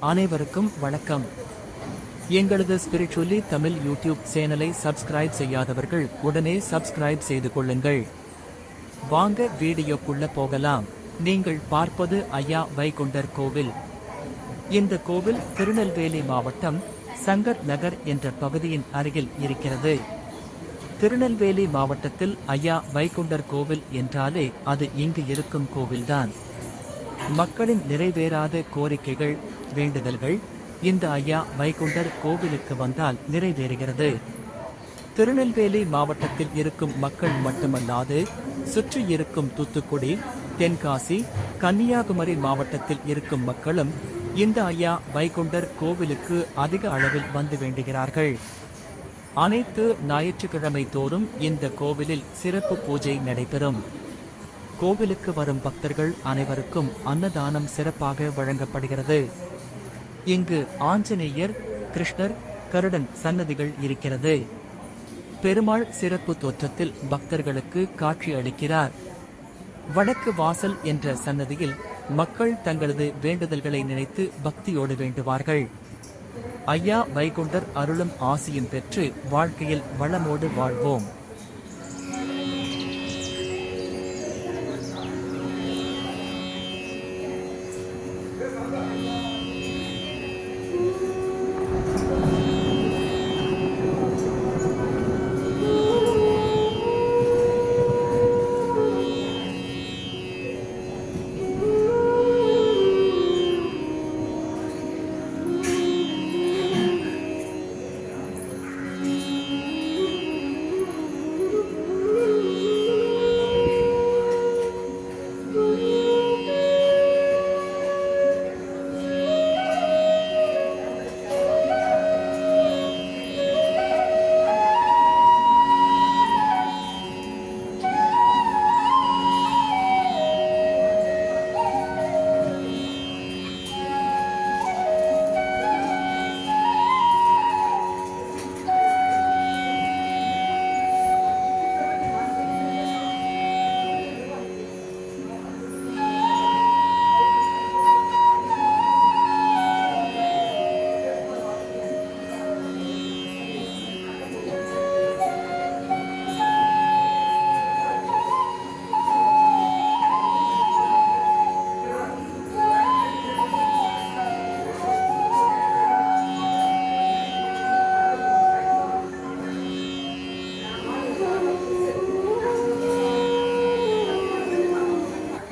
அனைவருக்கும் வணக்கம். எங்களது ஸ்பிரிச்சுவலி தமிழ் யூடியூப் சேனலை சப்ஸ்கிரைப் செய்யாதவர்கள் உடனே சப்ஸ்கிரைப் செய்து கொள்ளுங்கள். வாங்க வீடியோக்குள்ள போகலாம். நீங்கள் பார்ப்பது ஐயா வைகுண்டர் கோவில். இந்த கோவில் திருநெல்வேலி மாவட்டம் சங்கர் நகர் என்ற பகுதியின் அருகில் இருக்கிறது. திருநெல்வேலி மாவட்டத்தில் ஐயா வைகுண்டர் கோவில் என்றாலே அது இங்கு இருக்கும் கோவில்தான். மக்களின் நிறைவேறாத கோரிக்கைகள் வேண்டுதல்கள் இந்த ஐயா வைகுண்டர் கோவிலுக்கு வந்தால் நிறைவேறுகிறது. திருநெல்வேலி மாவட்டத்தில் இருக்கும் மக்கள் மட்டுமல்லாது சுற்றி இருக்கும் தூத்துக்குடி தென்காசி கன்னியாகுமரி மாவட்டத்தில் இருக்கும் மக்களும் இந்த ஐயா வைகுண்டர் கோவிலுக்கு அதிக அளவில் வந்து வேண்டுகிறார்கள். அனைத்து ஞாயிற்றுக்கிழமை தோறும் இந்த கோவிலில் சிறப்பு பூஜை நடைபெறும். கோவிலுக்கு வரும் பக்தர்கள் அனைவருக்கும் அன்னதானம் சிறப்பாக வழங்கப்படுகிறது. இங்கு ஆஞ்சநேயர் கிருஷ்ணர் கருடன் சன்னதிகள் இருக்கிறது. பெருமாள் சிறப்பு தோற்றத்தில் பக்தர்களுக்கு காட்சி அளிக்கிறார். வடக்கு வாசல் என்ற சன்னதியில் மக்கள் தங்களது வேண்டுதல்களை நினைத்து பக்தியோடு வேண்டுவார்கள். ஐயா வைகுண்டர் அருளும் ஆசியும் பெற்று வாழ்க்கையில் வளமோடு வாழ்வோம்.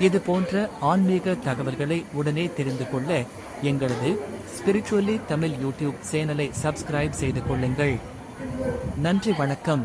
இது போன்ற ஆன்மீக தகவல்களை உடனே தெரிந்து கொள்ள எங்களது ஸ்பிரிச்சுவலி தமிழ் யூடியூப் சேனலை சப்ஸ்கிரைப் செய்து கொள்ளுங்கள். நன்றி வணக்கம்.